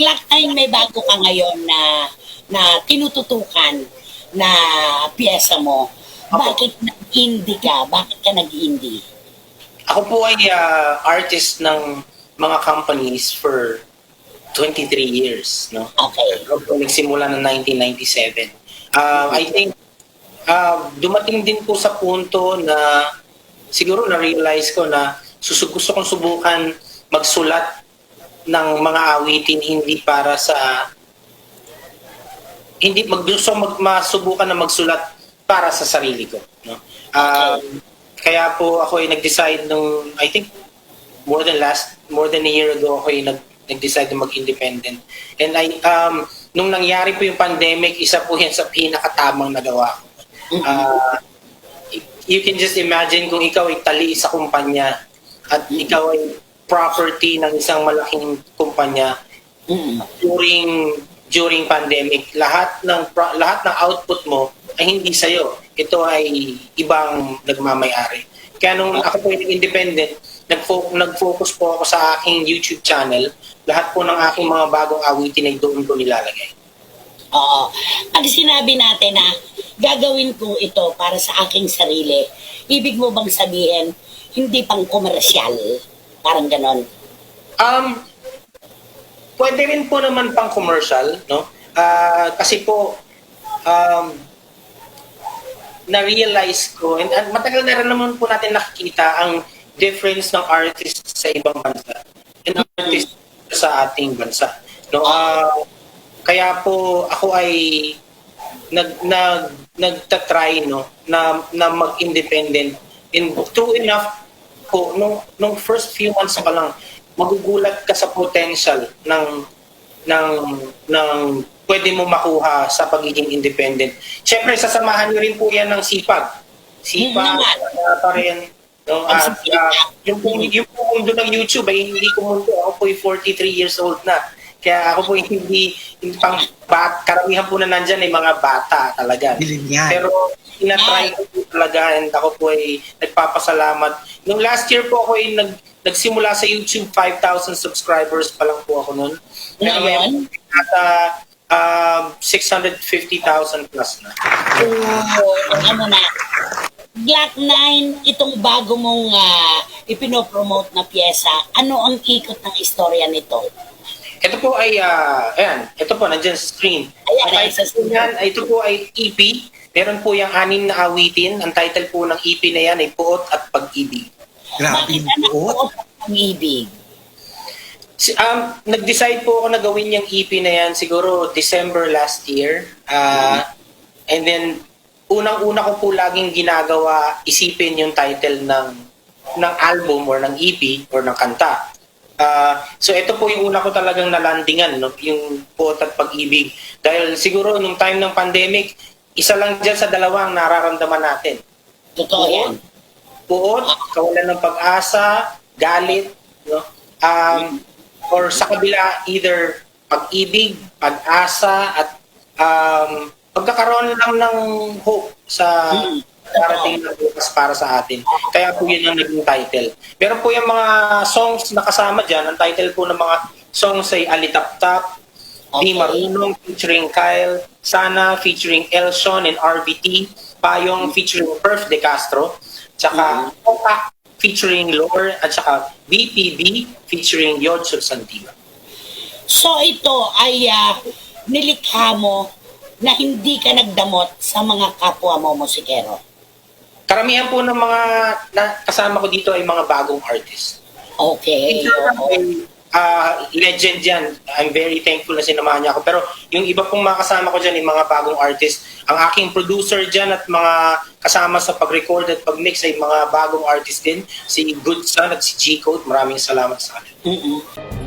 Glock 9 may bago ka ngayon na na tinututukan na piyesa mo. Apo. Bakit nag-indie ka? Bakit ka nag-indie? Ako po ay ah, artist ng mga companies for 23 years, no? Okay. Ako nagsimula ng 1997. Uh, I think uh, dumating din po sa punto na siguro na-realize ko na susug gusto kong subukan magsulat ng mga awitin hindi para sa hindi mag gusto mag masubukan na magsulat para sa sarili ko no? Um, kaya po ako ay nag-decide nung I think more than last more than a year ago ako ay nag nag-decide na mag-independent. And I um nung nangyari po yung pandemic isa po yan sa pinakatamang nagawa ko. Ah, you can just imagine kung ikaw ay tali sa kumpanya at ikaw ay property ng isang malaking kumpanya Mm. during during pandemic lahat ng lahat ng output mo ay hindi sa ito ay ibang nagmamay-ari kaya nung ako po independent nag-focus, nag-focus po ako sa aking YouTube channel lahat po ng aking mga bagong awitin ay doon ko nilalagay Oo. Pag sinabi natin na gagawin ko ito para sa aking sarili, ibig mo bang sabihin, hindi pang komersyal? Parang ganon. Um, pwede rin po naman pang commercial, no? Ah, kasi po, um, na-realize ko, and, and matagal na rin naman po natin nakikita ang difference ng artist sa ibang bansa and artist sa ating bansa. No, ah, kaya po ako ay nag nag nagta-try no na na mag-independent and true enough po nung nung first few months pa lang magugulat ka sa potential ng ng ng pwede mo makuha sa pagiging independent. Siyempre sasamahan niyo rin po 'yan ng sipag. Sipag Mm, uh, pa rin no at uh, yung yung po mundo ng YouTube ay hindi ko mundo ako po 43 years old na. Kaya ako po hindi, hindi pang bat, karamihan po na nandyan ay mga bata talaga. Millennial. Pero tinatry ko po talaga and ako po ay nagpapasalamat. Nung last year po ako ay nag, nagsimula sa YouTube, 5,000 subscribers pa lang po ako noon. Pero Ngayon? ngayon, nasa um, 650,000 plus na. Oo, ano na. Black 9, itong bago mong ah, ipinopromote na pyesa, ano ang ikot ng istorya nito? Ito po ay, ah, ayan, ito po, nandyan sa screen. Ayan, sa screen. yan, ito po ay EP. Meron po yung anim na awitin. Ang title po ng EP na yan ay Puot at Pag-ibig. Grabe yung buot. ko ang pag-ibig? Si- Um, nag-decide po ako na gawin yung EP na yan siguro December last year. Ah, And then, unang-una ko po laging ginagawa, isipin yung title ng ng album or ng EP or ng kanta. Ah, so ito po yung una ko talagang nalandingan, no? yung puot at pag-ibig. Dahil siguro nung time ng pandemic, isa lang dyan sa dalawang nararamdaman natin. Totoo yan. Puot, kawalan ng pag-asa, galit, no? Um, or sa kabila, either pag-ibig, pag-asa, at um, pagkakaroon lang ng hope sa Hmm. Darating na bukas para sa atin. Kaya po yun ang naging title. Meron po yung mga songs na kasama dyan. Ang title po ng mga songs ay Alitap-Tap, Di Okay. Marunong featuring Kyle, Sana featuring Elson and RBT, Payong featuring Perf De Castro, tsaka Oka featuring Lore, at tsaka BPB featuring Yod Substantiva. So ito ay ah, nilikha mo na hindi ka nagdamot sa mga kapwa mo musikero. Karamihan po ng mga na, kasama ko dito ay mga bagong artist. Okay. Ah, legend yan. I'm very thankful na sinamahan niya ako. Pero yung iba pong mga kasama ko dyan, yung mga bagong artist, ang aking producer dyan at mga kasama sa pag-record at pag-mix ay mga bagong artist din. Si Good Son at si G-Code. Maraming salamat sa kanila. Mm-mm.